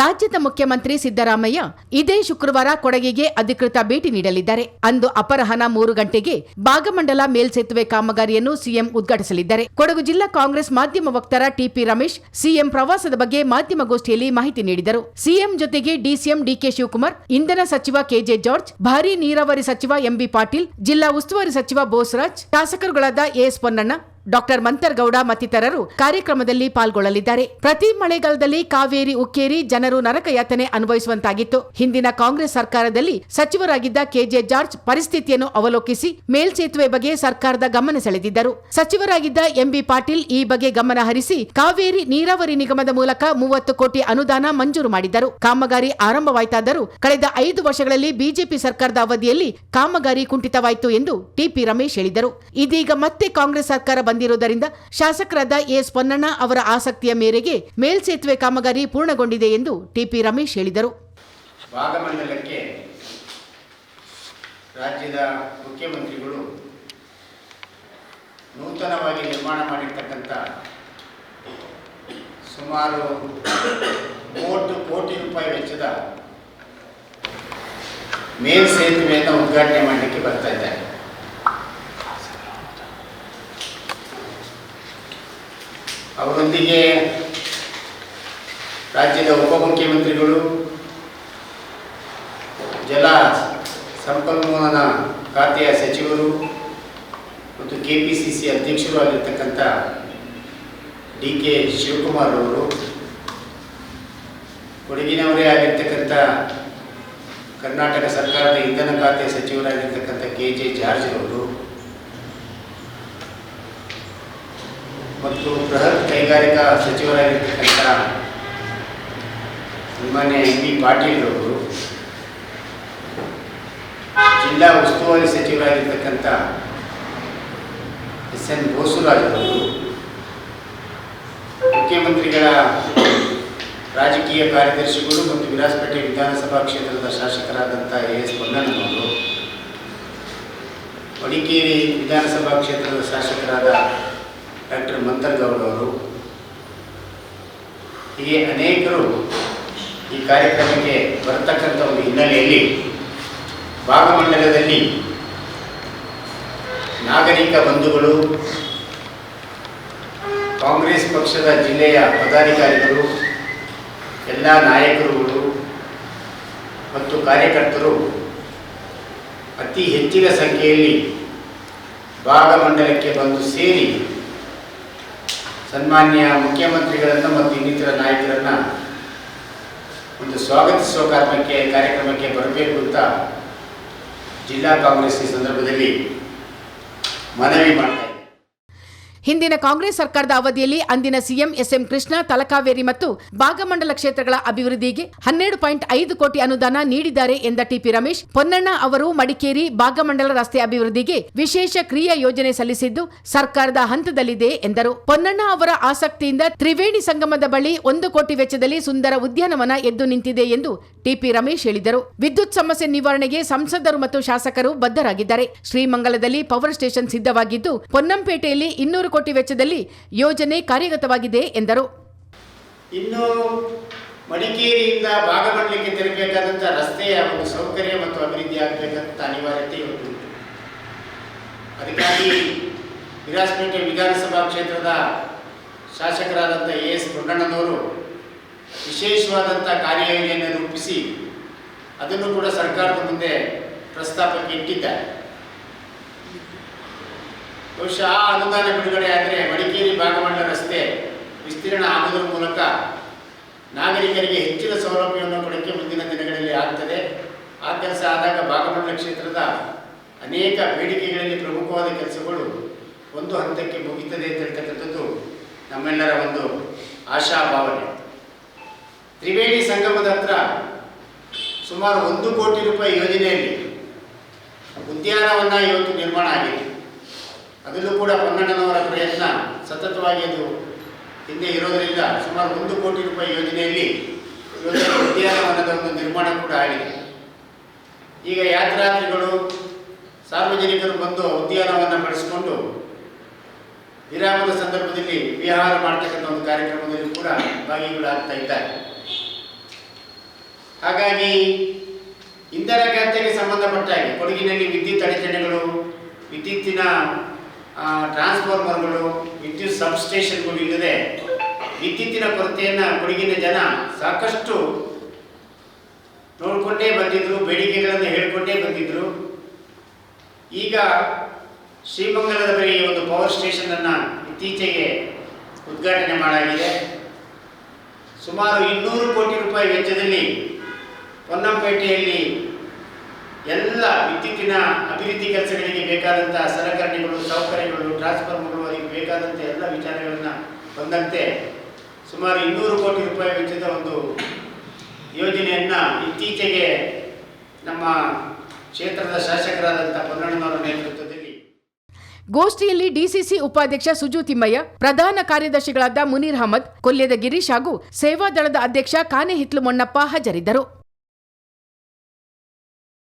ರಾಜ್ಯದ ಮುಖ್ಯಮಂತ್ರಿ ಸಿದ್ದರಾಮಯ್ಯ ಇದೇ ಶುಕ್ರವಾರ ಕೊಡಗಿಗೆ ಅಧಿಕೃತ ಭೇಟಿ ನೀಡಲಿದ್ದಾರೆ. ಅಂದು ಅಪರಾಹ್ನ ಮೂರು ಗಂಟೆಗೆ ಭಾಗಮಂಡಲ ಮೇಲ್ಸೇತುವೆ ಕಾಮಗಾರಿಯನ್ನು ಸಿಎಂ ಉದ್ಘಾಟಿಸಲಿದ್ದಾರೆ. ಕೊಡಗು ಜಿಲ್ಲಾ ಕಾಂಗ್ರೆಸ್ ಮಾಧ್ಯಮ ವಕ್ತಾರ ಟಿಪಿ ರಮೇಶ್ ಸಿಎಂ ಪ್ರವಾಸದ ಬಗ್ಗೆ ಮಾಧ್ಯಮಗೋಷ್ಠಿಯಲ್ಲಿ ಮಾಹಿತಿ ನೀಡಿದರು. ಸಿಎಂ ಜೊತೆಗೆ ಡಿಸಿಎಂ ಡಿಕೆ ಶಿವಕುಮಾರ್, ಇಂಧನ ಸಚಿವ ಕೆಜೆ ಜಾರ್ಜ್, ಭಾರೀ ನೀರಾವರಿ ಸಚಿವ ಎಂಬಿ ಪಾಟೀಲ್, ಜಿಲ್ಲಾ ಉಸ್ತುವಾರಿ ಸಚಿವ Bosaraj, ಶಾಸಕರುಗಳಾದ A S Ponnanna doctor Mantar Gowda ಮತ್ತಿತರರು ಕಾರ್ಯಕ್ರಮದಲ್ಲಿ ಪಾಲ್ಗೊಳ್ಳಲಿದ್ದಾರೆ. ಪ್ರತಿ ಮಳೆಗಾಲದಲ್ಲಿ ಕಾವೇರಿ, ಉಕ್ಕೇರಿ ಜನರು ನರಕಯಾತನೆ ಅನುಭವಿಸುವಂತಾಗಿತ್ತು. ಹಿಂದಿನ ಕಾಂಗ್ರೆಸ್ ಸರ್ಕಾರದಲ್ಲಿ ಸಚಿವರಾಗಿದ್ದ ಕೆಜೆ ಜಾರ್ಜ್ ಪರಿಸ್ಥಿತಿಯನ್ನು ಅವಲೋಕಿಸಿ ಮೇಲ್ಸೇತುವೆ ಬಗ್ಗೆ ಸರ್ಕಾರದ ಗಮನ ಸೆಳೆದಿದ್ದರು. ಸಚಿವರಾಗಿದ್ದ ಎಂಬಿ ಪಾಟೀಲ್ ಈ ಬಗ್ಗೆ ಗಮನ ಹರಿಸಿ ಕಾವೇರಿ ನೀರಾವರಿ ನಿಗಮದ ಮೂಲಕ ಮೂವತ್ತು ಕೋಟಿ ಅನುದಾನ ಮಂಜೂರು ಮಾಡಿದ್ದರು. ಕಾಮಗಾರಿ ಆರಂಭವಾಯಿತಾದರೂ ಕಳೆದ ಐದು ವರ್ಷಗಳಲ್ಲಿ ಬಿಜೆಪಿ ಸರ್ಕಾರದ ಅವಧಿಯಲ್ಲಿ ಕಾಮಗಾರಿ ಕುಂಠಿತವಾಯಿತು ಎಂದು ಟಿಪಿ ರಮೇಶ್ ಹೇಳಿದರು. ಇದೀಗ ಮತ್ತೆ ಕಾಂಗ್ರೆಸ್ ಸರ್ಕಾರ ಬಂದಿರುವುದರಿಂದ ಶಾಸಕರಾದ ಎಸ್ ಪೊನ್ನಣ್ಣ ಅವರ ಆಸಕ್ತಿಯ ಮೇರೆಗೆ ಮೇಲ್ಸೇತುವೆ ಕಾಮಗಾರಿ ಪೂರ್ಣಗೊಂಡಿದೆ ಎಂದು ಟಿಪಿ ರಮೇಶ್ ಹೇಳಿದರು. ಭಾಗಮಂಡಲಕ್ಕೆ ರಾಜ್ಯದ ಮುಖ್ಯಮಂತ್ರಿಗಳು ನೂತನವಾಗಿ ನಿರ್ಮಾಣ ಮಾಡಿರ್ತಕ್ಕಂಥ ಸುಮಾರು ಮೂವತ್ತು ಕೋಟಿ ರೂಪಾಯಿ ವೆಚ್ಚದ ಮೇಲ್ ಸೇತುವೆಯನ್ನು ಉದ್ಘಾಟನೆ ಮಾಡಲಿಕ್ಕೆ ಬರ್ತಾ ಇದ್ದಾರೆ. ಅವರೊಂದಿಗೆ ರಾಜ್ಯದ ಉಪಮುಖ್ಯಮಂತ್ರಿಗಳು ಜಲ ಸಂಪನ್ಮೂಲನ ಖಾತೆಯ ಸಚಿವರು ಮತ್ತು ಕೆ ಪಿ ಸಿ ಸಿ ಅಧ್ಯಕ್ಷರು ಆಗಿರ್ತಕ್ಕಂಥ ಡಿ ಕೆ ಶಿವಕುಮಾರ್ ಅವರು, ಕೊಡಗಿನವರೇ ಆಗಿರ್ತಕ್ಕಂಥ ಕರ್ನಾಟಕ ಸರ್ಕಾರದ ಇಂಧನ ಖಾತೆ ಸಚಿವರಾಗಿರ್ತಕ್ಕಂಥ ಕೆ ಜೆ ಜಾರ್ಜ್ ಅವರು ಮತ್ತು ಬೃಹತ್ ಕೈಗಾರಿಕಾ ಸಚಿವರಾಗಿರ್ತಕ್ಕಂಥ ಸನ್ಮಾನ್ಯ ಎಂ ಬಿ ಪಾಟೀಲ್ ಅವರು ಜಿಲ್ಲಾ ಉಸ್ತುವಾರಿ ಸಚಿವರಾಗಿರ್ತಕ್ಕಂಥ ಎಸ್ ಎನ್ ಬೋಸುರಾಜ್ ಅವರು ಮುಖ್ಯಮಂತ್ರಿಗಳ ರಾಜಕೀಯ ಕಾರ್ಯದರ್ಶಿಗಳು ಮತ್ತು ವಿರಾಜಪೇಟೆ ವಿಧಾನಸಭಾ ಕ್ಷೇತ್ರದ ಶಾಸಕರಾದಂಥ ಎ ಎಸ್ ಪೊನ್ನಣ್ಣನವರು ಮಡಿಕೇರಿ ವಿಧಾನಸಭಾ ಕ್ಷೇತ್ರದ ಶಾಸಕರಾದ ಡಾಕ್ಟರ್ ಮಂತರ್ಗೌಡ ಅವರು ಹೀಗೆ ಅನೇಕರು ಈ ಕಾರ್ಯಕ್ರಮಕ್ಕೆ ಬರತಕ್ಕಂಥ ಒಂದು ಹಿನ್ನೆಲೆಯಲ್ಲಿ ಭಾಗಮಂಡಲದಲ್ಲಿ ನಾಗರಿಕ ಬಂಧುಗಳು, ಕಾಂಗ್ರೆಸ್ ಪಕ್ಷದ ಜಿಲ್ಲೆಯ ಪದಾಧಿಕಾರಿಗಳು, ಎಲ್ಲ ನಾಯಕರುಗಳು ಮತ್ತು ಕಾರ್ಯಕರ್ತರು ಅತಿ ಹೆಚ್ಚಿನ ಸಂಖ್ಯೆಯಲ್ಲಿ ಭಾಗಮಂಡಲಕ್ಕೆ ಬಂದು ಸೇರಿ ಸನ್ಮಾನ್ಯ ಮುಖ್ಯಮಂತ್ರಿಗಳನ್ನ ಮತ್ತು ಇನ್ನಿತರ ನಾಯಕರನ್ನ ಒಂದು ಸ್ವಾಗತಿಸುವ ಕಾರ್ಯಕ್ಕೆ ಕಾರ್ಯಕ್ರಮಕ್ಕೆ ಬರಬೇಕು ಅಂತ ಜಿಲ್ಲಾ ಕಾಂಗ್ರೆಸ್ ಈ ಸಂದರ್ಭದಲ್ಲಿ ಮನವಿ ಮಾಡ್ತಾ ಇದೆ ಹಿಂದಿನ ಕಾಂಗ್ರೆಸ್ ಸರ್ಕಾರದ ಅವಧಿಯಲ್ಲಿ ಅಂದಿನ ಸಿಎಂ ಎಸ್ಎಂ ಕೃಷ್ಣ, ತಲಕಾವೇರಿ ಮತ್ತು ಭಾಗಮಂಡಲ ಕ್ಷೇತ್ರಗಳ ಅಭಿವೃದ್ಧಿಗೆ ಹನ್ನೆರಡು ಪಾಯಿಂಟ್ ಐದು ಕೋಟಿ ಅನುದಾನ ನೀಡಿದ್ದಾರೆ ಎಂದ ಟಿಪಿ ರಮೇಶ್. ಪೊನ್ನಣ್ಣ ಅವರು ಮಡಿಕೇರಿ ಭಾಗಮಂಡಲ ರಸ್ತೆ ಅಭಿವೃದ್ಧಿಗೆ ವಿಶೇಷ ಕ್ರಿಯಾ ಯೋಜನೆ ಸಲ್ಲಿಸಿದ್ದು ಸರ್ಕಾರದ ಹಂತದಲ್ಲಿದೆ ಎಂದರು. ಪೊನ್ನಣ್ಣ ಅವರ ಆಸಕ್ತಿಯಿಂದ ತ್ರಿವೇಣಿ ಸಂಗಮದ ಬಳಿ ಒಂದು ಕೋಟಿ ವೆಚ್ಚದಲ್ಲಿ ಸುಂದರ ಉದ್ಯಾನವನ ಎದ್ದು ನಿಂತಿದೆ ಎಂದು ಟಿಪಿ ರಮೇಶ್ ಹೇಳಿದರು. ವಿದ್ಯುತ್ ಸಮಸ್ಯೆ ನಿವಾರಣೆಗೆ ಸಂಸದರು ಮತ್ತು ಶಾಸಕರು ಬದ್ಧರಾಗಿದ್ದಾರೆ. ಶ್ರೀಮಂಗಲದಲ್ಲಿ ಪವರ್ ಸ್ಟೇಷನ್ ಸಿದ್ಧವಾಗಿದ್ದು, ಪೊನ್ನಂಪೇಟೆಯಲ್ಲಿ ಇನ್ನೂರು ಕೋಟಿ ವೆಚ್ಚದಲ್ಲಿ ಯೋಜನೆ ಕಾರ್ಯಗತವಾಗಿದೆ ಎಂದರು. ಇನ್ನು ಮಡಿಕೇರಿಯಿಂದ ಭಾಗಮಂಡಲಕ್ಕೆ ತೆರಬೇಕಾದಂತಹ ರಸ್ತೆಯ ಒಂದು ಸೌಕರ್ಯ ಮತ್ತು ಅಭಿವೃದ್ಧಿ ಆಗಬೇಕಂತ ಅನಿವಾರ್ಯತೆ ಇವತ್ತು ಅದಕ್ಕಾಗಿ ವಿರಾಜಪೇಟೆ ವಿಧಾನಸಭಾ ಕ್ಷೇತ್ರದ ಶಾಸಕರಾದಂಥ ಎ ಎಸ್ ಪೊನ್ನಣ್ಣನವರು ವಿಶೇಷವಾದಂಥ ಕಾರ್ಯಯೋಜನೆಯನ್ನು ರೂಪಿಸಿ ಅದನ್ನು ಕೂಡ ಸರ್ಕಾರದ ಮುಂದೆ ಪ್ರಸ್ತಾಪಕ್ಕೆ ಇಟ್ಟಿದ್ದಾರೆ. ಬಹುಶಃ ಆ ಅನುದಾನ ಬಿಡುಗಡೆ ಆದರೆ ಮಡಿಕೇರಿ ಭಾಗಮಂಡಲ ರಸ್ತೆ ವಿಸ್ತೀರ್ಣ ಆಗುವುದರ ಮೂಲಕ ನಾಗರಿಕರಿಗೆ ಹೆಚ್ಚಿನ ಸೌಲಭ್ಯವನ್ನು ಕೊಡೋಕ್ಕೆ ಮುಂದಿನ ದಿನಗಳಲ್ಲಿ ಆಗ್ತದೆ. ಆ ಕೆಲಸ ಆದಾಗ ಭಾಗಮಂಡಲ ಕ್ಷೇತ್ರದ ಅನೇಕ ಬೇಡಿಕೆಗಳಲ್ಲಿ ಪ್ರಮುಖವಾದ ಕೆಲಸಗಳು ಒಂದು ಹಂತಕ್ಕೆ ಮುಗಿತದೆ ಅಂತ ಹೇಳ್ತಕ್ಕಂಥದ್ದು ನಮ್ಮೆಲ್ಲರ ಒಂದು ಆಶಾಭಾವನೆ ತ್ರಿವೇಣಿ ಸಂಗಮದ ಹತ್ರ ಸುಮಾರು ಒಂದು ಕೋಟಿ ರೂಪಾಯಿ ಯೋಜನೆಯಲ್ಲಿ ಉದ್ಯಾನವನ ಇವತ್ತು ನಿರ್ಮಾಣ ಆಗಿದೆ. ಅದರಲ್ಲೂ ಕೂಡ ಪನ್ನಣ್ಣನವರ ಪ್ರಯತ್ನ ಸತತವಾಗಿ ಅದು ಹಿಂದೆ ಇರೋದರಿಂದ ಸುಮಾರು ಒಂದು ಕೋಟಿ ರೂಪಾಯಿ ಯೋಜನೆಯಲ್ಲಿ ಯೋಜನೆ ಉದ್ಯಾನವನದ ಒಂದು ನಿರ್ಮಾಣ ಕೂಡ ಆಗಿದೆ. ಈಗ ಯಾತ್ರಾರ್ಥಿಗಳು, ಸಾರ್ವಜನಿಕರು ಬಂದು ಉದ್ಯಾನವನ ಬಳಸಿಕೊಂಡು ವಿರಾಮದ ಸಂದರ್ಭದಲ್ಲಿ ವಿಹಾರ ಮಾಡ್ತಕ್ಕಂಥ ಒಂದು ಕಾರ್ಯಕ್ರಮದಲ್ಲಿ ಕೂಡ ಭಾಗಿಗಳಾಗ್ತಾ ಇದ್ದಾರೆ. ಹಾಗಾಗಿ ಇಂಧನ ಖಾತೆಗೆ ಸಂಬಂಧಪಟ್ಟ ಹಾಗೆ ಕೊಡಗಿನಲ್ಲಿ ವಿದ್ಯುತ್ ಅಡಚಣೆಗಳು ವಿದ್ಯುತ್ತಿನ ಟ್ರಾನ್ಸ್ಫಾರ್ಮರ್ಗಳು ವಿದ್ಯುತ್ ಸಬ್ಸ್ಟೇಷನ್ಗಳು ಇಲ್ಲದೆ ವಿದ್ಯುತ್ತಿನ ಕೊರತೆಯನ್ನು ಕೊಡಗಿನ ಜನ ಸಾಕಷ್ಟು ನೋಡಿಕೊಂಡೇ ಬಂದಿದ್ರು, ಬೇಡಿಕೆಗಳನ್ನು ಹೇಳಿಕೊಂಡೇ ಬಂದಿದ್ರು. ಈಗ ಶ್ರೀಮಂಗಲದ ಬಳಿ ಒಂದು ಪವರ್ ಸ್ಟೇಷನ್ ಅನ್ನ ಇತ್ತೀಚೆಗೆ ಉದ್ಘಾಟನೆ ಮಾಡಲಾಗಿದೆ. ಸುಮಾರು ಇನ್ನೂರು ಕೋಟಿ ರೂಪಾಯಿ ವೆಚ್ಚದಲ್ಲಿ ಪೊನ್ನಂಪೇಟೆಯಲ್ಲಿ ಎಲ್ಲ ವಿದ್ಯುತ್ತಿನ ಅಭಿವೃದ್ಧಿ ಕೆಲಸಗಳಿಗೆ ಬೇಕಾದಂತಹ ಸಲಕರಣೆಗಳು, ಸೌಕರ್ಯಗಳು ಟ್ರಾನ್ಸ್ಫಾರ್ಮರ್ಗಳು ಅದಕ್ಕೆ ಬೇಕಾದಂಥ ಎಲ್ಲ ವಿಚಾರಗಳನ್ನು ಬಂದಂತೆ ಸುಮಾರು ಇನ್ನೂರು ಕೋಟಿ ರೂಪಾಯಿ ವೆಚ್ಚದ ಒಂದು ಯೋಜನೆಯನ್ನು ಇತ್ತೀಚೆಗೆ ನಮ್ಮ ಕ್ಷೇತ್ರದ ಶಾಸಕರಾದಂಥ ಪೊನ್ನಣ್ಣನವರ ನೇತೃತ್ವದಲ್ಲಿ ಗೋಷ್ಠಿಯಲ್ಲಿ ಡಿಸಿಸಿ ಉಪಾಧ್ಯಕ್ಷ ಸುಜು ತಿಮ್ಮಯ್ಯ, ಪ್ರಧಾನ ಕಾರ್ಯದರ್ಶಿಗಳಾದ ಮುನೀರ್ ಅಹಮದ್ ಕೊಲ್ಯದ ಗಿರೀಶ್ ಹಾಗೂ ಸೇವಾದಳದ ಅಧ್ಯಕ್ಷ ಕಾನೆಹಿತ್ಲು ಮೊಣ್ಣಪ್ಪ ಹಾಜರಿದ್ದರು.